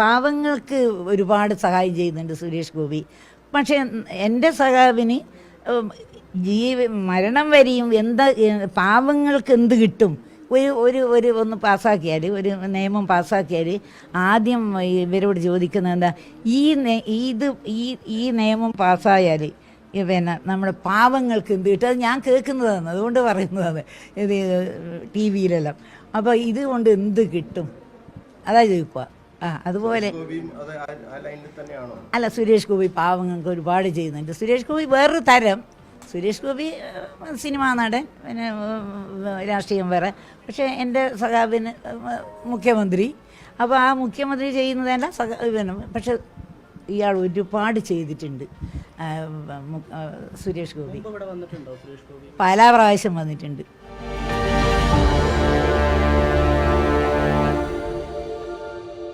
പാവങ്ങൾക്ക് ഒരുപാട് സഹായം ചെയ്യുന്നുണ്ട് സുരേഷ് ഗോപി. പക്ഷേ എന്റെ സഖാവിന് ഉം, ജീവ മരണം വരെയും എന്താ പാവങ്ങൾക്ക് എന്ത് കിട്ടും? ഒരു ഒരു ഒരു ഒന്ന് പാസ്സാക്കിയാൽ ഒരു നിയമം പാസ്സാക്കിയാൽ ആദ്യം ഇവരോട് ചോദിക്കുന്നത് എന്താ? ഈ ഇത് ഈ ഈ നിയമം പാസ്സായാൽ പിന്നെ നമ്മുടെ പാവങ്ങൾക്ക് എന്ത് കിട്ടും? അത് ഞാൻ കേൾക്കുന്നതാണ് അതുകൊണ്ട് പറയുന്നതാണ്. ഇത് ടി വിയിലെല്ലാം. അപ്പോൾ ഇതുകൊണ്ട് എന്ത് കിട്ടും? അതാ ചോദിക്കുക ആ അതുപോലെ അല്ല സുരേഷ് ഗോപി പാവങ്ങൾക്ക് ഒരുപാട് ചെയ്യുന്നുണ്ട്. സുരേഷ് ഗോപി വേറൊരു തരം. സുരേഷ് ഗോപി സിനിമ നടൻ പിന്നെ രാഷ്ട്രീയം വേറെ. പക്ഷേ എന്റെ സഖാബിന് മുഖ്യമന്ത്രി. അപ്പോൾ ആ മുഖ്യമന്ത്രി ചെയ്യുന്നതല്ല സഖാബിന് പിന്നെ പക്ഷെ ഇയാൾ ഒരുപാട് ചെയ്തിട്ടുണ്ട്. സുരേഷ് ഗോപി? പല പ്രാവശ്യം വന്നിട്ടുണ്ട്.